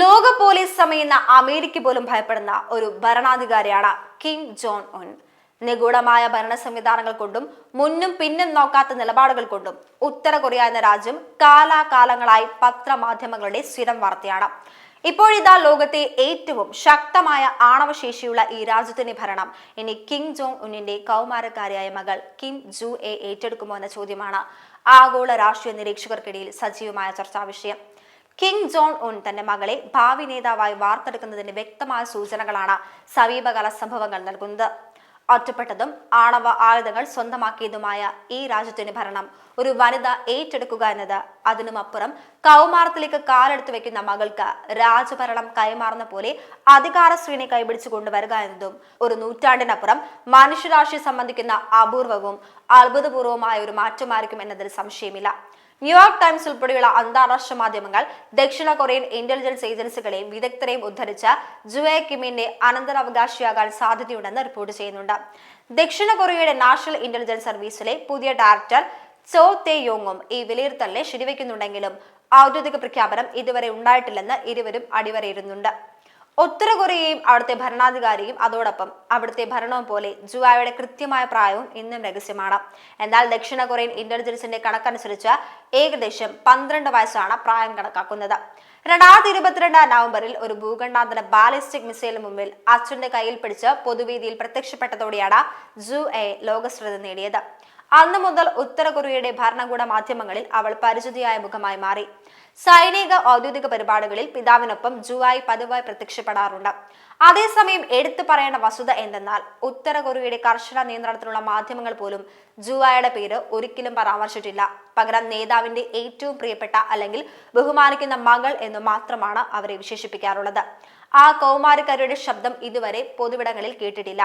ലോക police സമയുന്ന America പോലും ഭയപ്പെടുന്ന ഒരു ഭരണാധികാരിയാണ് കിം ജോൺ ഉൻ. നിഗൂഢമായ ഭരണ സംവിധാനങ്ങൾ കൊണ്ടും മുന്നും പിന്നും നോക്കാത്ത നിലപാടുകൾ കൊണ്ടും ഉത്തര കൊറിയ എന്ന രാജ്യം കാലാകാലങ്ങളായി പത്രമാധ്യമങ്ങളുടെ സ്ഥിരം വാർത്തയാണ്. ഇപ്പോഴിതാ ലോകത്തെ ഏറ്റവും ശക്തമായ ആണവശേഷിയുള്ള ഈ രാജ്യത്തിന്റെ ഭരണം ഇനി കിം ജോങ് ഉന്നിന്റെ കൗമാരക്കാരിയായ മകൾ കിം ജു എ ഏറ്റെടുക്കുമോ എന്ന ചോദ്യമാണ്. ആഗോള രാഷ്ട്രീയ നിരീക്ഷകർക്കിടയിൽ സജീവമായ ചർച്ചാ വിഷയം. കിം ജോൺ ഉൻ തന്റെ മകളെ ഭാവി നേതാവായി വാർത്തെടുക്കുന്നതിന്റെ വ്യക്തമായ സൂചനകളാണ് സമീപകാല സംഭവങ്ങൾ നൽകുന്നത്. ഒറ്റപ്പെട്ടതും ആണവ ആയുധങ്ങൾ സ്വന്തമാക്കിയതുമായ ഈ രാജ്യത്തിന്റെ ഭരണം ഒരു വനിത ഏറ്റെടുക്കുക എന്നത് അതിനുമപ്പുറം കൗമാരത്തിലേക്ക് കാലെടുത്തു വെക്കുന്ന മകൾക്ക് രാജഭരണം കൈമാറുന്ന പോലെ അധികാര ശ്രേണി കൈപിടിച്ചു കൊണ്ടുവരിക എന്നതും ഒരു നൂറ്റാണ്ടിനപ്പുറം മനുഷ്യരാശിയെ സംബന്ധിക്കുന്ന അപൂർവവും അത്ഭുതപൂർവമായ ഒരു മാറ്റമായിരിക്കും എന്നതിൽ സംശയമില്ല. ന്യൂയോർക്ക് ടൈംസ് ഉൾപ്പെടെയുള്ള അന്താരാഷ്ട്ര മാധ്യമങ്ങൾ ദക്ഷിണ കൊറിയൻ ഇന്റലിജൻസ് ഏജൻസികളെയും വിദഗ്ധരെയും ഉദ്ധരിച്ച ജുവേ കിമിന്റെ അനന്തരാവകാശിയാകാൻ സാധ്യതയുണ്ടെന്ന് റിപ്പോർട്ട് ചെയ്യുന്നുണ്ട്. ദക്ഷിണ കൊറിയയുടെ നാഷണൽ ഇന്റലിജൻസ് സർവീസിലെ പുതിയ ഡയറക്ടർ ചോ തേ യോങ്ങും ഈ വിലയിരുത്തലിനെ ശരിവെക്കുന്നുണ്ടെങ്കിലും ഔദ്യോഗിക പ്രഖ്യാപനം ഇതുവരെ ഉണ്ടായിട്ടില്ലെന്ന് ഇരുവരും അടിവരയിടുന്നുണ്ട് ഉത്തര കൊറിയയും അവിടുത്തെ ഭരണാധികാരിയും അതോടൊപ്പം അവിടുത്തെ ഭരണവും പോലെ ജുവായുടെ കൃത്യമായ പ്രായവും ഇന്നും രഹസ്യമാണ്. എന്നാൽ ദക്ഷിണ കൊറിയൻ ഇന്റലിജൻസിന്റെ കണക്കനുസരിച്ച് ഏകദേശം പന്ത്രണ്ട് വയസ്സാണ് പ്രായം കണക്കാക്കുന്നത്. രണ്ടായിരത്തി ഇരുപത്തിരണ്ട് നവംബറിൽ ഒരു ഭൂഖണ്ഡാന്തര ബാലിസ്റ്റിക് മിസൈലിന് മുമ്പിൽ അച്ഛന്റെ കയ്യിൽ പിടിച്ച് പൊതുവേദിയിൽ പ്രത്യക്ഷപ്പെട്ടതോടെയാണ് ജു എ ലോകശ്രദ്ധ നേടിയത്. അന്നു മുതൽ ഉത്തര കൊറിയയുടെ ഭരണകൂട മാധ്യമങ്ങളിൽ അവൾ പരിചിതയായ മുഖമായി മാറി. സൈനിക ഔദ്യോഗിക പരിപാടികളിൽ പിതാവിനൊപ്പം ജുവായി പതിവായി പ്രത്യക്ഷപ്പെടാറുണ്ട്. അതേസമയം എടുത്തു പറയേണ്ട വസ്തുത എന്തെന്നാൽ ഉത്തര കൊറിയയുടെ കർശന നിയന്ത്രണത്തിലുള്ള മാധ്യമങ്ങൾ പോലും ജുവായയുടെ പേര് ഒരിക്കലും പരാമർശിച്ചിട്ടില്ല. പകരം നേതാവിന്റെ ഏറ്റവും പ്രിയപ്പെട്ട അല്ലെങ്കിൽ ബഹുമാനിക്കുന്ന മകൾ എന്ന് മാത്രമാണ് അവരെ വിശേഷിപ്പിക്കാറുള്ളത്. ആ കൗമാരക്കാരുടെ ശബ്ദം ഇതുവരെ പൊതുവിടങ്ങളിൽ കേട്ടിട്ടില്ല.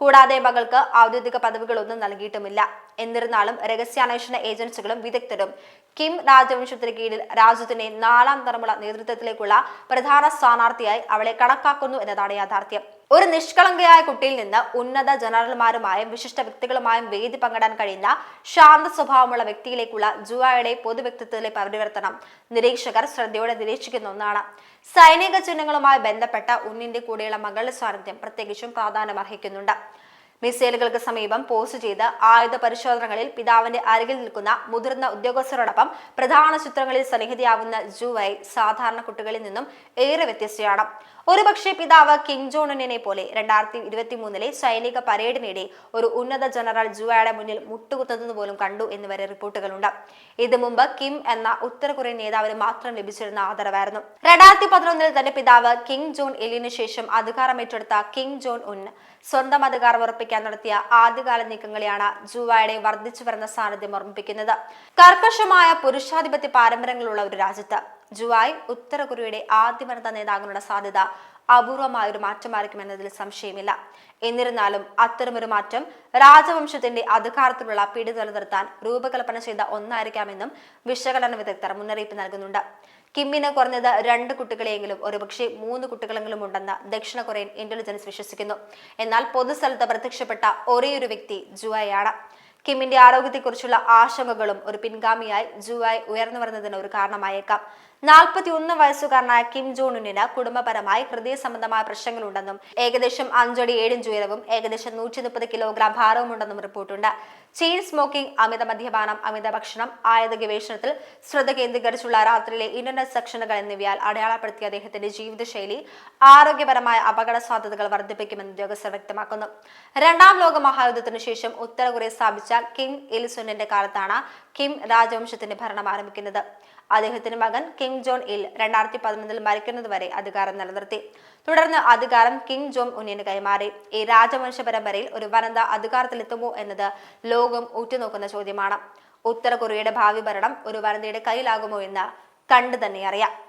കൂടാതെ മകൾക്ക് ഔദ്യോഗിക പദവികളൊന്നും നൽകിയിട്ടുമില്ല. എന്നിരുന്നാലും രഹസ്യാന്വേഷണ ഏജൻസികളും വിദഗ്ധരും കിം രാജവംശത്തിന് കീഴിൽ രാജ്യത്തിന്റെ നാലാം തലമുറ നേതൃത്വത്തിലേക്കുള്ള പ്രധാന സ്ഥാനാർത്ഥിയായി അവളെ കണക്കാക്കുന്നു എന്നതാണ് യാഥാർത്ഥ്യം. ഒരു നിഷ്കളങ്കയായ കുട്ടിയിൽ നിന്ന് ഉന്നത ജനറൽമാരുമായും വിശിഷ്ട വ്യക്തികളുമായും വേദി പങ്കിടാൻ കഴിയുന്ന ശാന്ത സ്വഭാവമുള്ള വ്യക്തിയിലേക്കുള്ള ജുവായുടെ പൊതുവ്യക്തിത്വത്തിലെ പരിവർത്തനം നിരീക്ഷകർ ശ്രദ്ധയോടെ നിരീക്ഷിക്കുന്ന ഒന്നാണ്. സൈനിക ചിഹ്നങ്ങളുമായി ബന്ധപ്പെട്ട ഉന്നിന്റെ കൂടെയുള്ള മകളുടെ സാന്നിധ്യം പ്രത്യേകിച്ചും പ്രാധാന്യം അർഹിക്കുന്നുണ്ട് മിസൈലുകൾക്ക് സമീപം പോസ്റ്റ് ചെയ്ത് ആയുധ പരിശോധനകളിൽ പിതാവിന്റെ അരികിൽ നിൽക്കുന്ന മുതിർന്ന ഉദ്യോഗസ്ഥരോടൊപ്പം പ്രധാന ചിത്രങ്ങളിൽ സന്നിഹിതയാവുന്ന ജുവൈ സാധാരണ കുട്ടികളിൽ നിന്നും ഏറെ വ്യത്യസ്തയാണ്. ഒരുപക്ഷെ പിതാവ് കിം ജോണിനെ പോലെ രണ്ടായിരത്തി ഇരുപത്തി മൂന്നിലെ സൈനിക പരേഡിനിടെ ഒരു ഉന്നത ജനറൽ ജുവയുടെ മുന്നിൽ മുട്ടുകുത്തുന്നത് പോലും കണ്ടു എന്ന് വരെ റിപ്പോർട്ടുകളുണ്ട്. ഇത് മുമ്പ് കിം എന്ന ഉത്തര കൊറിയൻ നേതാവിന് മാത്രം ലഭിച്ചിരുന്ന ആദരവായിരുന്നു. രണ്ടായിരത്തി പതിനൊന്നിൽ തന്റെ പിതാവ് കിം ജോൺ എല്ലിനു ശേഷം അധികാരമേറ്റെടുത്ത കിം ജോൺ ഉൻ സ്വന്തം അധികാരം ഉറപ്പിക്കാൻ നടത്തിയ ആദ്യകാല നീക്കങ്ങളെയാണ് ജുവായുടെ വർദ്ധിച്ചു വരുന്ന സാന്നിധ്യം ഓർമ്മിപ്പിക്കുന്നത്. കർക്കശമായ പുരുഷാധിപത്യ പാരമ്പര്യങ്ങളുള്ള ഒരു രാജ്യത്ത് ജുവായ് ഉത്തര കൊറിയയുടെ ആദ്യ വനിതാ നേതാവിനുള്ള സാധ്യത അപൂർവമായ ഒരു മാറ്റമായിരിക്കും എന്നതിൽ സംശയമില്ല. എന്നിരുന്നാലും അത്തരമൊരു മാറ്റം രാജവംശത്തിന്റെ അധികാരത്തിലുള്ള പിടി നിലനിർത്താൻ രൂപകൽപ്പന ചെയ്ത ഒന്നായിരിക്കാമെന്നും വിശകലന വിദഗ്ധർ മുന്നറിയിപ്പ് നൽകുന്നുണ്ട്. കിമ്മിന് കുറഞ്ഞത് രണ്ട് കുട്ടികളെയെങ്കിലും ഒരുപക്ഷെ മൂന്ന് കുട്ടികളെങ്കിലും ഉണ്ടെന്ന് ദക്ഷിണ കൊറിയൻ ഇന്റലിജൻസ് വിശ്വസിക്കുന്നു. എന്നാൽ പൊതുസ്ഥലത്ത് പ്രത്യക്ഷപ്പെട്ട ഒരേയൊരു വ്യക്തി ജുവായാണ്. കിമ്മിന്റെ ആരോഗ്യത്തെക്കുറിച്ചുള്ള ആശങ്കകളും ഒരു പിൻഗാമിയായി ജുവായ് ഉയർന്നു വരുന്നതിന് ഒരു കാരണമായേക്കാം. നാൽപ്പത്തി ഒന്ന് വയസ്സുകാരനായ കിം ജോണുനിന് കുടുംബപരമായി ഹൃദയ സംബന്ധമായ പ്രശ്നങ്ങളുണ്ടെന്നും ഏകദേശം അഞ്ചടി ഏഴിഞ്ച് ഉയരവും ഏകദേശം നൂറ്റി മുപ്പത് കിലോഗ്രാം ഭാരവും ഉണ്ടെന്നും റിപ്പോർട്ടുണ്ട്. ചെയിൻ സ്മോക്കിംഗ് അമിത മദ്യപാനം അമിത ഭക്ഷണം ആയുധ ഗവേഷണത്തിൽ ശ്രദ്ധ കേന്ദ്രീകരിച്ചുള്ള രാത്രിയിലെ ഇന്റർനെറ്റ് സെക്ഷനുകൾ എന്നിവയാൽ അടയാളപ്പെടുത്തിയ അദ്ദേഹത്തിന്റെ ജീവിതശൈലി ആരോഗ്യപരമായ അപകട സാധ്യതകൾ വർദ്ധിപ്പിക്കുമെന്ന് ഉദ്യോഗസ്ഥർ വ്യക്തമാക്കുന്നു. രണ്ടാം ലോക മഹായുദ്ധത്തിനു ശേഷം ഉത്തര കൊറിയ സ്ഥാപിച്ച കിം ഇൽസുനിന്റെ കാലത്താണ് കിം രാജവംശത്തിന്റെ ഭരണം ആരംഭിക്കുന്നത്. അദ്ദേഹത്തിന്റെ മകൻ കിം ജോൺ ഇൽ രണ്ടായിരത്തി പതിനൊന്നിൽ മരിക്കുന്നതുവരെ അധികാരം നിലനിർത്തി. തുടർന്ന് അധികാരം കിം ജോൺ ഉന്നിന് കൈമാറി. ഈ രാജവംശ പരമ്പരയിൽ ഒരു വനിത അധികാരത്തിലെത്തുമോ എന്നത് ലോകം ഉറ്റുനോക്കുന്ന ചോദ്യമാണ്. ഉത്തര കൊറിയയുടെ ഭാവി ഭരണം ഒരു വനിതയുടെ കയ്യിലാകുമോ എന്ന് കണ്ടു തന്നെ അറിയാം.